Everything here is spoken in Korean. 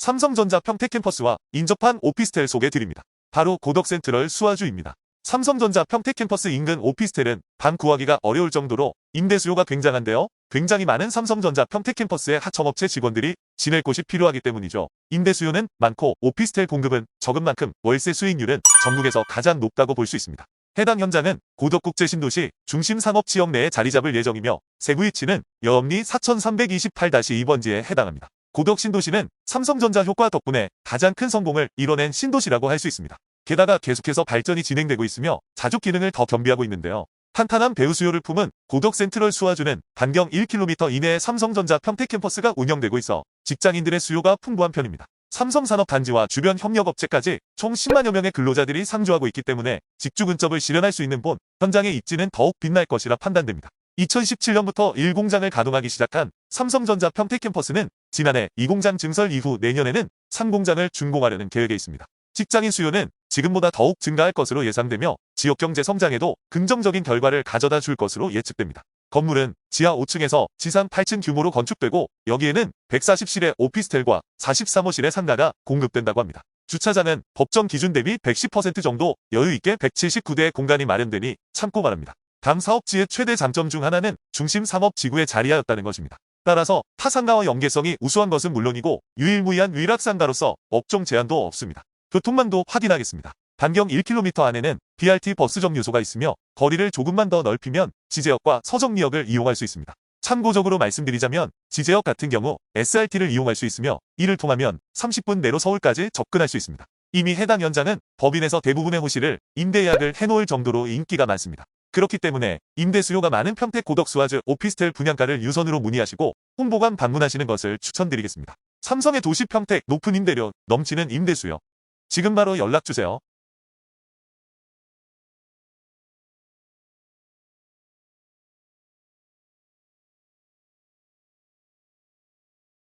삼성전자 평택 캠퍼스와 인접한 오피스텔 소개드립니다. 바로 고덕센트럴 수아주입니다. 삼성전자 평택 캠퍼스 인근 오피스텔은 방 구하기가 어려울 정도로 임대 수요가 굉장한데요. 굉장히 많은 삼성전자 평택 캠퍼스의 하청업체 직원들이 지낼 곳이 필요하기 때문이죠. 임대 수요는 많고 오피스텔 공급은 적은 만큼 월세 수익률은 전국에서 가장 높다고 볼 수 있습니다. 해당 현장은 고덕국제 신도시 중심 상업 지역 내에 자리 잡을 예정이며 세부 위치는 여엄리 4328-2번지에 해당합니다. 고덕 신도시는 삼성전자 효과 덕분에 가장 큰 성공을 이뤄낸 신도시라고 할 수 있습니다. 게다가 계속해서 발전이 진행되고 있으며 자족 기능을 더 겸비하고 있는데요. 탄탄한 배우 수요를 품은 고덕 센트럴 수아주는 반경 1km 이내에 삼성전자 평택 캠퍼스가 운영되고 있어 직장인들의 수요가 풍부한 편입니다. 삼성산업단지와 주변 협력업체까지 총 10만여 명의 근로자들이 상주하고 있기 때문에 직주 근접을 실현할 수 있는 본 현장의 입지는 더욱 빛날 것이라 판단됩니다. 2017년부터 1공장을 가동하기 시작한 삼성전자 평택 캠퍼스는 지난해 2공장 증설 이후 내년에는 3공장을 준공하려는 계획에 있습니다. 직장인 수요는 지금보다 더욱 증가할 것으로 예상되며 지역 경제 성장에도 긍정적인 결과를 가져다 줄 것으로 예측됩니다. 건물은 지하 5층에서 지상 8층 규모로 건축되고 여기에는 140실의 오피스텔과 43호실의 상가가 공급된다고 합니다. 주차장은 법정 기준 대비 110% 정도 여유 있게 179대의 공간이 마련되니 참고 바랍니다. 당 사업지의 최대 장점 중 하나는 중심 상업 지구에 자리하였다는 것입니다. 따라서 타상가와 연계성이 우수한 것은 물론이고 유일무이한 위락상가로서 업종 제한도 없습니다. 교통망도 확인하겠습니다. 반경 1km 안에는 BRT 버스 정류소가 있으며 거리를 조금만 더 넓히면 지제역과 서정리역을 이용할 수 있습니다. 참고적으로 말씀드리자면 지제역 같은 경우 SRT를 이용할 수 있으며 이를 통하면 30분 내로 서울까지 접근할 수 있습니다. 이미 해당 현장은 법인에서 대부분의 호실을 임대 예약을 해놓을 정도로 인기가 많습니다. 그렇기 때문에 임대 수요가 많은 평택 고덕수아즈 오피스텔 분양가를 유선으로 문의하시고 홍보관 방문하시는 것을 추천드리겠습니다. 삼성의 도시 평택 높은 임대료 넘치는 임대 수요. 지금 바로 연락주세요.